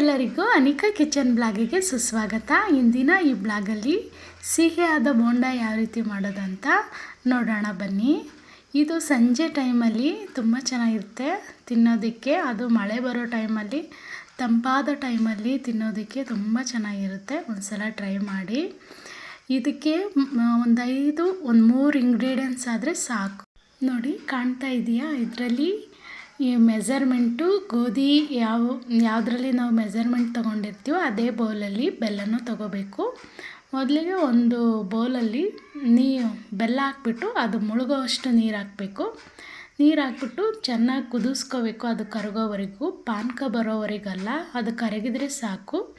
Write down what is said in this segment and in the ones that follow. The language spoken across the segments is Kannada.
ಎಲ್ಲರಿಗೂ ಅನಿಕಾ ಕಿಚನ್ ಬ್ಲಾಗಿಗೆ ಸುಸ್ವಾಗತ. ಇಂದಿನ ಈ ಬ್ಲಾಗಲ್ಲಿ ಸಿಹಿಯಾದ ಬೋಂಡ ಯಾವ ರೀತಿ ಮಾಡೋದಂತ ನೋಡೋಣ ಬನ್ನಿ. ಇದು ಸಂಜೆ ಟೈಮಲ್ಲಿ ತುಂಬ ಚೆನ್ನಾಗಿರುತ್ತೆ ತಿನ್ನೋದಕ್ಕೆ. ಅದು ಮಳೆ ಬರೋ ಟೈಮಲ್ಲಿ, ತಂಪಾದ ಟೈಮಲ್ಲಿ ತಿನ್ನೋದಕ್ಕೆ ತುಂಬ ಚೆನ್ನಾಗಿರುತ್ತೆ. ಒಂದು ಸಲ ಟ್ರೈ ಮಾಡಿ. ಇದಕ್ಕೆ ಒಂದು ಐದು ಒಂದು ಮೂರು ಇಂಗ್ರೀಡಿಯೆಂಟ್ಸ್ ಆದರೆ ಸಾಕು. ನೋಡಿ, ಕಾಣ್ತಾ ಇದೆಯಾ? ಇದರಲ್ಲಿ ಈ ಮೆಝರ್ಮೆಂಟು ಗೋಧಿ ಯಾವ, ಯಾವುದ್ರಲ್ಲಿ ನಾವು ಮೆಝರ್ಮೆಂಟ್ ತೊಗೊಂಡಿರ್ತೀವೋ ಅದೇ ಬೌಲಲ್ಲಿ ಬೆಲ್ಲನೂ ತೊಗೋಬೇಕು. ಮೊದಲಿಗೆ ಒಂದು ಬೌಲಲ್ಲಿ ನೀ, ಬೆಲ್ಲ ಹಾಕ್ಬಿಟ್ಟು ಅದು ಮುಳುಗೋವಷ್ಟು ನೀರು ಹಾಕಬೇಕು. ನೀರು ಹಾಕ್ಬಿಟ್ಟು ಚೆನ್ನಾಗಿ ಕುದಿಸ್ಕೋಬೇಕು ಅದು ಕರಗೋವರೆಗೂ. ಪಾನಕ ಬರೋವರೆಗಲ್ಲ, ಅದು ಕರಗಿದ್ರೆ ಸಾಕು.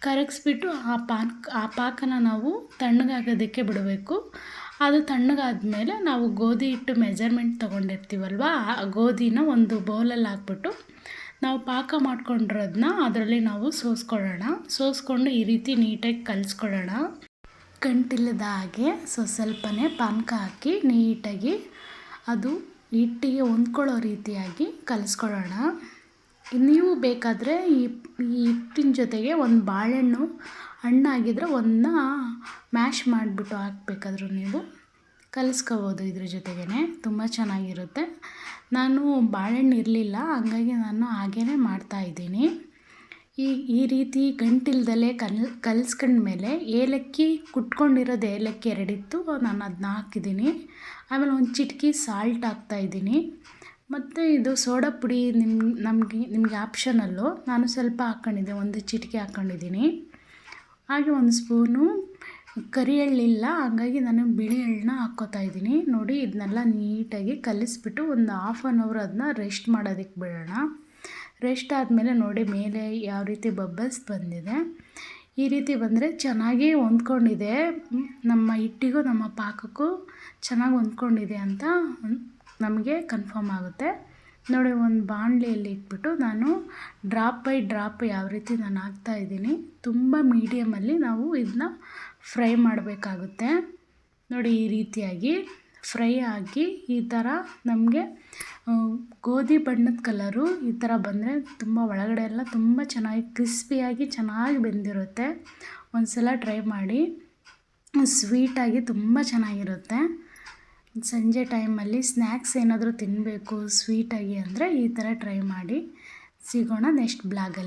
ಕರಗಿಸ್ಬಿಟ್ಟು ಆ ಪಾನ್ ಆ ಪಾಕನ ನಾವು ತಣ್ಣಗಾಗೋದಕ್ಕೆ ಬಿಡಬೇಕು. ಅದು ತಣ್ಣಗಾದ್ಮೇಲೆ ನಾವು ಗೋಧಿ ಹಿಟ್ಟು ಮೆಜರ್ಮೆಂಟ್ ತೊಗೊಂಡಿರ್ತೀವಲ್ವ, ಆ ಗೋಧಿನ ಒಂದು ಬೌಲಲ್ಲಿ ಹಾಕ್ಬಿಟ್ಟು ನಾವು ಪಾಕ ಮಾಡ್ಕೊಂಡಿರೋದನ್ನ ಅದರಲ್ಲಿ ನಾವು ಸೋಸ್ಕೊಳ್ಳೋಣ. ಸೋಸ್ಕೊಂಡು ಈ ರೀತಿ ನೀಟಾಗಿ ಕಲಿಸ್ಕೊಳ್ಳೋಣ. ಗಂಟಿಲ್ಲದ ಹಾಗೆ ಸೊ ಸ್ವಲ್ಪನೇ ಪಾನಕ ಹಾಕಿ ನೀಟಾಗಿ ಅದು ಹಿಟ್ಟಿಗೆ ಹೊಂದ್ಕೊಳ್ಳೋ ರೀತಿಯಾಗಿ ಕಲಿಸ್ಕೊಳ್ಳೋಣ. ನೀವು ಬೇಕಾದರೆ ಈ ಈ ಹಿಟ್ಟಿನ ಜೊತೆಗೆ ಒಂದು ಬಾಳೆಹಣ್ಣು ಹಣ್ಣಾಗಿದ್ದರೆ ಒಂದನ್ನ ಮ್ಯಾಶ್ ಮಾಡಿಬಿಟ್ಟು ಹಾಕ್ಬೇಕಾದ್ರೂ ನೀವು ಕಲಿಸ್ಕೋಬೋದು ಇದ್ರ ಜೊತೆಗೇ ತುಂಬ ಚೆನ್ನಾಗಿರುತ್ತೆ. ನಾನು ಬಾಳೆಹಣ್ಣು ಇರಲಿಲ್ಲ, ಹಂಗಾಗಿ ನಾನು ಹಾಗೇ ಮಾಡ್ತಾಯಿದ್ದೀನಿ ಈ ಈ ರೀತಿ ಗಂಟಿಲ್ದಲೇ ಕಲ್, ಕಲಿಸ್ಕೊಂಡ್ಮೇಲೆ ಏಲಕ್ಕಿ, ಕುಟ್ಕೊಂಡಿರೋದು ಏಲಕ್ಕಿ ಎರಡಿತ್ತು ನಾನು ಅದನ್ನ ಹಾಕಿದ್ದೀನಿ. ಆಮೇಲೆ ಒಂದು ಚಿಟಕಿ ಸಾಲ್ಟ್ ಹಾಕ್ತಾಯಿದ್ದೀನಿ ಮತ್ತು ಇದು ಸೋಡಾ ಪುಡಿ ನಿಮ್ಮ ನಮಗೆ, ನಿಮಗೆ ಆಪ್ಷನಲ್ಲು ನಾನು ಸ್ವಲ್ಪ ಹಾಕ್ಕೊಂಡಿದ್ದೆ ಒಂದು ಚಿಟಿಕೆ ಹಾಕ್ಕೊಂಡಿದ್ದೀನಿ ಹಾಗೆ ಒಂದು ಸ್ಪೂನು ಕರಿ ಎಳ್ಳಿಲ್ಲ ಹಾಗಾಗಿ ನಾನು ಬಿಳಿ ಎಳ್ಳನ್ನ ಹಾಕ್ಕೋತಾ ಇದ್ದೀನಿ. ನೋಡಿ, ಇದನ್ನೆಲ್ಲ ನೀಟಾಗಿ ಕಲಿಸ್ಬಿಟ್ಟು ಒಂದು ಹಾಫ್ ಆನ್ ಅವರ್ ಅದನ್ನ ರೆಸ್ಟ್ ಮಾಡೋದಕ್ಕೆ ಬಿಡೋಣ. ರೆಸ್ಟ್ ಆದಮೇಲೆ ನೋಡಿ, ಮೇಲೆ ಯಾವ ರೀತಿ ಬಬ್ಬಲ್ಸ್ ಬಂದಿದೆ. ಈ ರೀತಿ ಬಂದರೆ ಚೆನ್ನಾಗಿ ಹೊಂದ್ಕೊಂಡಿದೆ. ನಮ್ಮ ಹಿಟ್ಟಿಗೂ, ನಮ್ಮ ಪಾಕಕ್ಕೂ ಚೆನ್ನಾಗಿ ಹೊಂದ್ಕೊಂಡಿದೆ ಅಂತ ನಮಗೆ ಕನ್ಫರ್ಮ್ ಆಗುತ್ತೆ. ನೋಡಿ, ಒಂದು ಬಾಣಲಿಯಲ್ಲಿ ಇಟ್ಬಿಟ್ಟು ನಾನು ಡ್ರಾಪ್ ಬೈ ಡ್ರಾಪ್ ಯಾವ ರೀತಿ ನಾನು ಹಾಕ್ತಾ ಇದ್ದೀನಿ. ತುಂಬ ಮೀಡಿಯಮಲ್ಲಿ ನಾವು ಇದನ್ನ ಫ್ರೈ ಮಾಡಬೇಕಾಗುತ್ತೆ. ನೋಡಿ, ಈ ರೀತಿಯಾಗಿ ಫ್ರೈ ಆಗಿ ಈ ಥರ ನಮಗೆ ಗೋಧಿ ಬಣ್ಣದ ಕಲರು ಈ ಥರ ಬಂದರೆ ತುಂಬ ಒಳಗಡೆ ಎಲ್ಲ ತುಂಬ ಚೆನ್ನಾಗಿ ಕ್ರಿಸ್ಪಿಯಾಗಿ ಚೆನ್ನಾಗಿ ಬೆಂದಿರುತ್ತೆ. ಒಂದು ಸಲ ಟ್ರೈ ಮಾಡಿ ಸ್ವೀಟಾಗಿ ತುಂಬ ಚೆನ್ನಾಗಿರುತ್ತೆ. ಸಂಜೆ ಟೈಮಲ್ಲಿ ಸ್ನ್ಯಾಕ್ಸ್ ಏನಾದರೂ ತಿನ್ನಬೇಕು ಸ್ವೀಟಾಗಿ ಅಂದರೆ ಈ ಥರ ಟ್ರೈ ಮಾಡಿ. ಸಿಗೋಣ ನೆಕ್ಸ್ಟ್ ಬ್ಲಾಗಲ್ಲಿ